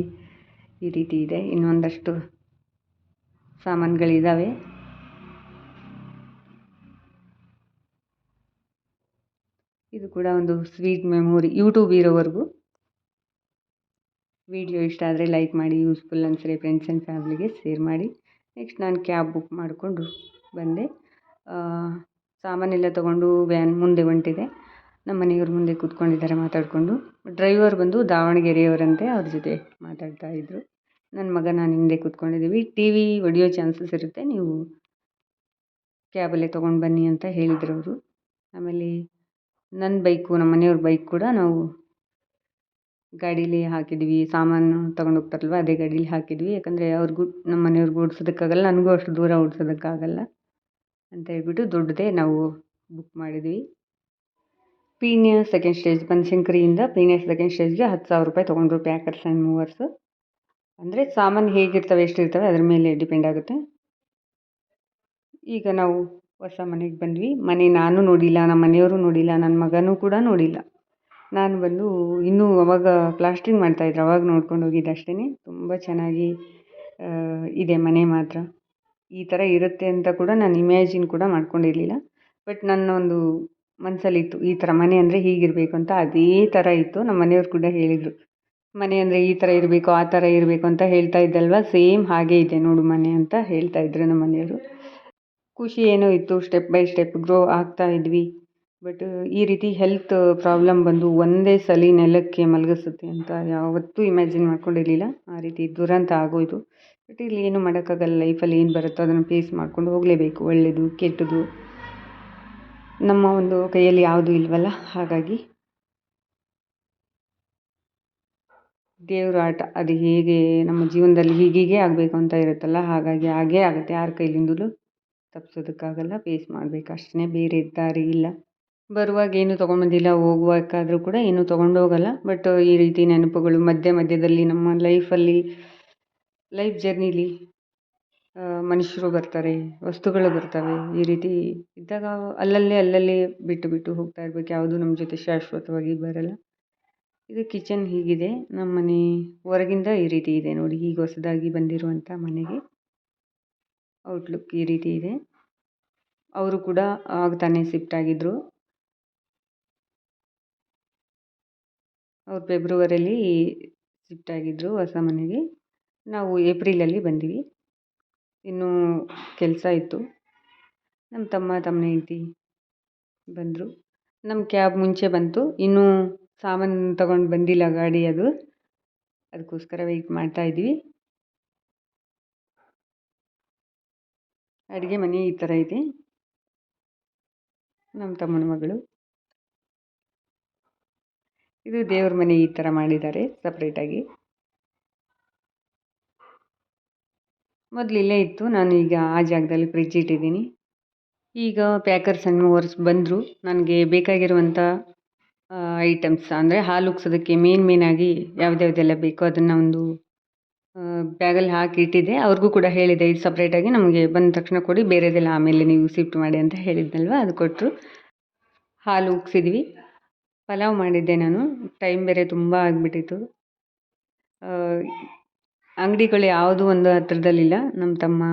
ಈ ರೀತಿ ಇದೆ. ಇನ್ನೊಂದಷ್ಟು ಸಾಮಾನುಗಳಿದ್ದಾವೆ ಇದು ಕೂಡ ಒಂದು ಸ್ವೀಟ್ ಮೆಮೊರಿ ಯೂಟ್ಯೂಬ್ ಇರೋವರೆಗೂ. ವಿಡಿಯೋ ಇಷ್ಟ ಆದರೆ ಲೈಕ್ ಮಾಡಿ ಯೂಸ್ಫುಲ್ ಅನ್ಸರಿ ಫ್ರೆಂಡ್ಸ್ ಆ್ಯಂಡ್ ಫ್ಯಾಮಿಲಿಗೆ ಶೇರ್ ಮಾಡಿ. ನೆಕ್ಸ್ಟ್ ನಾನು ಕ್ಯಾಬ್ ಬುಕ್ ಮಾಡಿಕೊಂಡು ಬಂದೆ. ಸಾಮಾನೆಲ್ಲ ತಗೊಂಡು ವ್ಯಾನ್ ಮುಂದೆ ಹೊಂಟಿದೆ. ನಮ್ಮ ಮನೆಯವ್ರ ಮುಂದೆ ಕೂತ್ಕೊಂಡಿದ್ದಾರೆ ಮಾತಾಡಿಕೊಂಡು. ಡ್ರೈವರ್ ಬಂದು ದಾವಣಗೆರೆಯವರಂತೆ ಅವ್ರ ಜೊತೆ ಮಾತಾಡ್ತಾ ಇದ್ದರು ನನ್ನ ಮಗ, ನಾನು ಹಿಂದೆ ಕೂತ್ಕೊಂಡಿದ್ದೀವಿ. ಟಿ ವಿ ಚಾನ್ಸಸ್ ಇರುತ್ತೆ. ನೀವು ಕ್ಯಾಬಲ್ಲೇ ತೊಗೊಂಡು ಬನ್ನಿ ಅಂತ ಹೇಳಿದ್ರು ಅವರು. ಆಮೇಲೆ ನನ್ನ ಬೈಕು ನಮ್ಮ ಮನೆಯವ್ರ ಬೈಕ್ ಕೂಡ ನಾವು ಗಾಡೀಲಿ ಹಾಕಿದ್ವಿ. ಸಾಮಾನು ತಗೊಂಡು ಹೋಗ್ತಾರಲ್ವ, ಅದೇ ಗಾಡೀಲಿ ಹಾಕಿದ್ವಿ. ಯಾಕಂದರೆ ಅವ್ರಿಗೂ, ನಮ್ಮ ಮನೆಯವ್ರಿಗೂ ಓಡ್ಸೋದಕ್ಕಾಗಲ್ಲ, ನನಗೂ ಅಷ್ಟು ದೂರ ಓಡ್ಸೋದಕ್ಕಾಗಲ್ಲ. ಅಂತ ಹೇಳ್ಬಿಟ್ಟು ದೊಡ್ಡದೇ ನಾವು ಬುಕ್ ಮಾಡಿದ್ವಿ. ಪೀಣ್ಯ ಸೆಕೆಂಡ್ ಸ್ಟೇಜ್ ಬನಶಂಕರಿಯಿಂದ ಪೀಣ್ಯ ಸೆಕೆಂಡ್ ಸ್ಟೇಜ್ಗೆ ಹತ್ತು ಸಾವಿರ ರೂಪಾಯಿ ತೊಗೊಂಡ್ರು ಪ್ಯಾಕರ್ಸ್ ಆ್ಯಂಡ್ ಮೂವರ್ಸು ಅಂದರೆ ಸಾಮಾನು ಹೇಗಿರ್ತವೆ, ಎಷ್ಟಿರ್ತವೆ ಅದ್ರ ಮೇಲೆ ಡಿಪೆಂಡ್ ಆಗುತ್ತೆ. ಈಗ ನಾವು ಹೊಸ ಮನೆಗೆ ಬಂದ್ವಿ. ಮನೆ ನಾನು ನೋಡಿಲ್ಲ, ನಮ್ಮ ಮನೆಯವರು ನೋಡಿಲ್ಲ ನನ್ನ ಮಗನೂ ಕೂಡ ನೋಡಿಲ್ಲ. ನಾನು ಬಂದು ಇನ್ನೂ ಅವಾಗ ಪ್ಲಾಸ್ಟ್ರಿಂಗ್ ಮಾಡ್ತಾಯಿದ್ರು ಅವಾಗ ನೋಡ್ಕೊಂಡು ಹೋಗಿದ್ದು ಅಷ್ಟೇ ತುಂಬ ಚೆನ್ನಾಗಿ ಇದೆ ಮನೆ ಮಾತ್ರ. ಈ ಥರ ಇರುತ್ತೆ ಅಂತ ಕೂಡ ನಾನು ಇಮ್ಯಾಜಿನ್ ಕೂಡ ಮಾಡ್ಕೊಂಡಿರಲಿಲ್ಲ. ಬಟ್ ನನ್ನ ಒಂದು ಮನಸ್ಸಲ್ಲಿತ್ತು ಈ ಥರ ಮನೆ ಅಂದರೆ ಹೀಗಿರಬೇಕು ಅಂತ ಅದೇ ಥರ ಇತ್ತು. ನಮ್ಮ ಮನೆಯವ್ರು ಕೂಡ ಹೇಳಿದರು, ಮನೆ ಅಂದರೆ ಈ ಥರ ಇರಬೇಕು, ಆ ಥರ ಇರಬೇಕು ಅಂತ ಹೇಳ್ತಾ ಇದ್ದಲ್ವ? ಸೇಮ್ ಹಾಗೆ ಇದೆ ನೋಡು ಮನೆ ಅಂತ ಹೇಳ್ತಾ ಇದ್ರು ನಮ್ಮ ಮನೆಯವರು. ಖುಷಿ ಏನೋ ಇತ್ತು ಸ್ಟೆಪ್ ಬೈ ಸ್ಟೆಪ್ ಗ್ರೋ ಆಗ್ತಾ ಇದ್ವಿ. ಬಟ್ ಈ ರೀತಿ ಹೆಲ್ತ್ ಪ್ರಾಬ್ಲಮ್ ಬಂದು ಒಂದೇ ಸಲ ನೆಲಕ್ಕೆ ಮಲಗಿಸುತ್ತೆ ಅಂತ ಯಾವತ್ತೂ ಇಮ್ಯಾಜಿನ್ ಮಾಡ್ಕೊಂಡಿರಲಿಲ್ಲ. ಆ ರೀತಿ ದುರಂತ ಆಗೋಯಿತು. ಬಟ್ ಇಲ್ಲಿ ಏನು ಮಾಡೋಕ್ಕಾಗಲ್ಲ ಲೈಫಲ್ಲಿ ಏನು ಬರುತ್ತೋ ಅದನ್ನು ಫೇಸ್ ಮಾಡ್ಕೊಂಡು ಹೋಗಲೇಬೇಕು ಒಳ್ಳೆಯದು ಕೆಟ್ಟದು. ನಮ್ಮ ಒಂದು ಕೈಯಲ್ಲಿ ಯಾವುದೂ ಇಲ್ವಲ್ಲ, ಹಾಗಾಗಿ. ದೇವ್ರ ಆಟ, ಅದು ಹೇಗೆ ನಮ್ಮ ಜೀವನದಲ್ಲಿ ಹೀಗೀಗೆ ಆಗಬೇಕು ಅಂತ ಇರುತ್ತಲ್ಲ, ಹಾಗಾಗಿ ಹಾಗೇ ಆಗುತ್ತೆ. ಯಾರ ಕೈಲಿಂದಲೂ ತಪ್ಪಿಸೋದಕ್ಕಾಗಲ್ಲ ಫೇಸ್ ಮಾಡಬೇಕು. ಅಷ್ಟೇ ಬೇರೆ ದಾರಿ ಇಲ್ಲ. ಬರುವಾಗ ಏನು ತೊಗೊಂಡ್ಬಂದಿಲ್ಲ ಹೋಗುವಾಗಾದ್ರೂ ಕೂಡ ಏನೂ ತೊಗೊಂಡೋಗಲ್ಲ ಬಟ್ ಈ ರೀತಿ ನೆನಪುಗಳು ಮಧ್ಯ ಮಧ್ಯದಲ್ಲಿ ನಮ್ಮ ಲೈಫಲ್ಲಿ ಲೈಫ್ ಜರ್ನಿಲಿ ಮನುಷ್ಯರು ಬರ್ತಾರೆ, ವಸ್ತುಗಳು ಬರ್ತವೆ, ಈ ರೀತಿ ಇದ್ದಾಗ ಅಲ್ಲಲ್ಲಿ ಅಲ್ಲಲ್ಲಿ ಬಿಟ್ಟು ಬಿಟ್ಟು ಹೋಗ್ತಾ ಇರ್ಬೇಕು. ಯಾವುದು ನಮ್ಮ ಜೊತೆ ಶಾಶ್ವತವಾಗಿ ಬರಲ್ಲ. ಇದು ಕಿಚನ್ ಹೀಗಿದೆ. ನಮ್ಮ ಮನೆ ಹೊರಗಿಂದ ಈ ರೀತಿ ಇದೆ ನೋಡಿ. ಈಗ ಹೊಸದಾಗಿ ಬಂದಿರುವಂಥ ಮನೆಗೆ ಔಟ್ಲುಕ್ ಈ ರೀತಿ ಇದೆ. ಅವರು ಕೂಡ ಆಗ ತಾನೇ ಶಿಫ್ಟ್ ಆಗಿದ್ದರು ಅವ್ರು ಫೆಬ್ರವರಿಯಲ್ಲಿ ಶಿಫ್ಟ್ ಆಗಿದ್ದರು ಹೊಸ ಮನೆಗೆ. ನಾವು ಏಪ್ರಿಲಲ್ಲಿ ಬಂದ್ವಿ. ಇನ್ನೂ ಕೆಲಸ ಇತ್ತು. ನಮ್ಮ ತಮ್ಮ ತಮ್ಮ ಹೆಂಡ್ತಿ ಬಂದರು. ನಮ್ಮ ಕ್ಯಾಬ್ ಮುಂಚೆ ಬಂತು. ಇನ್ನೂ ಸಾಮಾನು ತಗೊಂಡು ಬಂದಿಲ್ಲ ಗಾಡಿ ಅದು. ಅದಕ್ಕೋಸ್ಕರ ವೆಯ್ಟ್ ಮಾಡ್ತಾಯಿದ್ವಿ ಅಡುಗೆ ಮನೆ ಈ ಥರ ಇದೆ. ನಮ್ಮ ತಮ್ಮನ ಮಗಳು. ಇದು ದೇವ್ರ ಮನೆ ಈ ಥರ ಮಾಡಿದ್ದಾರೆ ಸಪ್ರೇಟಾಗಿ ಮೊದಲು ಇತ್ತು. ನಾನು ಈಗ ಆ ಜಾಗದಲ್ಲಿ ಫ್ರಿಜ್ ಇಟ್ಟಿದ್ದೀನಿ. ಈಗ ಪ್ಯಾಕರ್ಸ್ ಅನ್ನುವರ್ಸ್ ಬಂದರು. ನನಗೆ ಬೇಕಾಗಿರುವಂಥ ಐಟಮ್ಸ್ ಅಂದರೆ ಹಾಲು ಉಗ್ಸೋದಕ್ಕೆ ಮೇನ್ ಮೇನಾಗಿ ಯಾವುದ್ಯಾವ್ದೆಲ್ಲ ಬೇಕೋ ಅದನ್ನು ಒಂದು ಬ್ಯಾಗಲ್ಲಿ ಹಾಕಿ ಇಟ್ಟಿದ್ದೆ. ಅವ್ರಿಗೂ ಕೂಡ ಹೇಳಿದೆ, ಇದು ಸಪ್ರೇಟಾಗಿ ನಮಗೆ ಬಂದ ತಕ್ಷಣ ಕೊಡಿ. ಬೇರೆದೆಲ್ಲ ಆಮೇಲೆ ನೀವು ಶಿಫ್ಟ್ ಮಾಡಿ ಅಂತ ಹೇಳಿದ್ನಲ್ವ? ಅದು ಕೊಟ್ಟರು ಹಾಲು ಉಗ್ಸಿದ್ವಿ. ಪಲಾವ್ ಮಾಡಿದ್ದೆ ನಾನು. ಟೈಮ್ ಬೇರೆ ತುಂಬ ಆಗಿಬಿಟ್ಟಿತ್ತು. ಅಂಗಡಿಗಳು ಯಾವುದು ಒಂದು ಹತ್ರದಲ್ಲಿಲ್ಲ. ನಮ್ಮ ತಮ್ಮ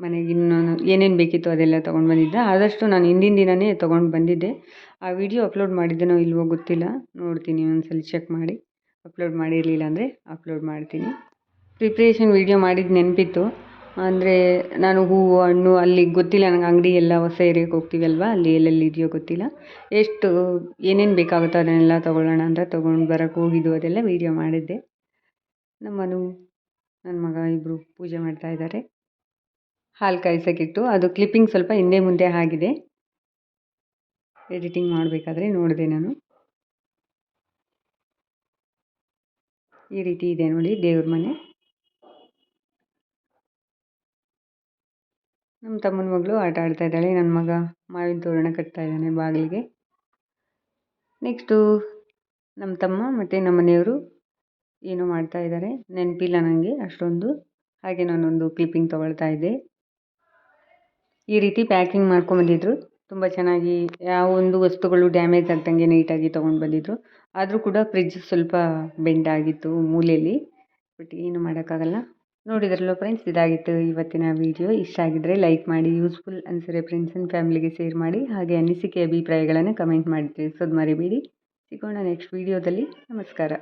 ಮನೆಗೆ ಇನ್ನೂ ಏನೇನು ಬೇಕಿತ್ತು ಅದೆಲ್ಲ ತೊಗೊಂಡು ಬಂದಿದ್ದ. ಆದಷ್ಟು ನಾನು ಹಿಂದಿನ ದಿನವೇ ತೊಗೊಂಡು ಬಂದಿದ್ದೆ. ಆ ವಿಡಿಯೋ ಅಪ್ಲೋಡ್ ಮಾಡಿದ್ದೇನೋ ಇಲ್ವೋ ಗೊತ್ತಿಲ್ಲ. ನೋಡ್ತೀನಿ ಒಂದ್ಸಲ ಚೆಕ್ ಮಾಡಿ. ಅಪ್ಲೋಡ್ ಮಾಡಿರಲಿಲ್ಲ ಅಂದರೆ ಅಪ್ಲೋಡ್ ಮಾಡ್ತೀನಿ. ಪ್ರಿಪ್ರೇಷನ್ ವೀಡಿಯೋ ಮಾಡಿದ್ದು ನೆನಪಿತ್ತು. ಅಂದರೆ ನಾನು ಹೂವು, ಹಣ್ಣು ಅಲ್ಲಿ ಗೊತ್ತಿಲ್ಲ. ನನಗೆ ಅಂಗಡಿ ಎಲ್ಲ ಹೊಸ ಏರಿಯಾಗೆ ಹೋಗ್ತೀವಲ್ವ ಅಲ್ಲಿ ಎಲ್ಲೆಲ್ಲಿ ಇದೆಯೋ ಗೊತ್ತಿಲ್ಲ. ಎಷ್ಟು ಏನೇನು ಬೇಕಾಗುತ್ತೋ ಅದನ್ನೆಲ್ಲ ತೊಗೊಳ್ಳೋಣ ಅಂತ ತೊಗೊಂಡು ಬರೋಕ್ಕೆ ಹೋಗಿದ್ದು ಅದೆಲ್ಲ ವೀಡಿಯೋ ಮಾಡಿದ್ದೆ. ನಮ್ಮನು ನನ್ನ ಮಗ ಇಬ್ಬರು ಪೂಜೆ ಮಾಡ್ತಾ ಇದ್ದಾರೆ. ಹಾಲು ಕಾಯಿಸೋಕ್ಕಿಟ್ಟು ಅದು ಕ್ಲಿಪ್ಪಿಂಗ್ ಸ್ವಲ್ಪ ಹಿಂದೆ ಮುಂದೆ ಆಗಿದೆ. ಎಡಿಟಿಂಗ್ ಮಾಡಬೇಕಾದ್ರೆ ನೋಡಿದೆ ನಾನು. ಈ ರೀತಿ ಇದೆ ನೋಡಿ ದೇವ್ರ ಮನೆ. ನಮ್ಮ ತಮ್ಮನ ಮಗಳು ಆಟ ಆಡ್ತಾ ಇದ್ದಾಳೆ. ನನ್ನ ಮಗ ಮಾವಿನ ತೋರಣ ಕಟ್ತಾ ಇದ್ದಾನೆ ಬಾಗಿಲಿಗೆ. ನೆಕ್ಸ್ಟು ನಮ್ಮ ತಮ್ಮ ಮತ್ತು ನಮ್ಮ ಮನೆಯವರು ಏನೋ ಮಾಡ್ತಾ ಇದ್ದಾರೆ? ನೆನಪಿಲ್ಲ ನನಗೆ ಅಷ್ಟೊಂದು. ಹಾಗೆ ನಾನೊಂದು ಕ್ಲಿಪ್ಪಿಂಗ್ ತೊಗೊಳ್ತಾ ಇದ್ದೆ. ಈ ರೀತಿ ಪ್ಯಾಕಿಂಗ್ ಮಾಡ್ಕೊಂಬಂದಿದ್ರು ತುಂಬ ಚೆನ್ನಾಗಿ ಯಾವ ಒಂದು ವಸ್ತುಗಳು ಡ್ಯಾಮೇಜ್ ಆಗ್ದಂಗೆ ನೀಟಾಗಿ ತೊಗೊಂಡು ಬಂದಿದ್ರು. ಆದರೂ ಕೂಡ ಫ್ರಿಜ್ ಸ್ವಲ್ಪ ಬೆಂಡ್ ಆಗಿತ್ತು ಮೂಲೆಯಲ್ಲಿ. ಬಟ್ ಏನು ಮಾಡೋಕ್ಕಾಗಲ್ಲ. ನೋಡಿದ್ರಲ್ಲ ಫ್ರೆಂಡ್ಸ್ ಇದಾಗಿತ್ತು ಇವತ್ತಿನ ವೀಡಿಯೋ ಇಷ್ಟ ಆಗಿದ್ದರೆ ಲೈಕ್ ಮಾಡಿ ಯೂಸ್ಫುಲ್ ಅನಿಸಿದ್ರೆ ಫ್ರೆಂಡ್ಸ್ ಆ್ಯಂಡ್ ಫ್ಯಾಮಿಲಿಗೆ ಶೇರ್ ಮಾಡಿ, ಹಾಗೆ ಅನಿಸಿಕೆ, ಅಭಿಪ್ರಾಯಗಳನ್ನು ಕಮೆಂಟ್ ಮಾಡಿ ತಿಳಿಸೋದು ಮರಿಬೇಡಿ. ಸಿಗೋಣ ನೆಕ್ಸ್ಟ್ ವೀಡಿಯೋದಲ್ಲಿ ನಮಸ್ಕಾರ.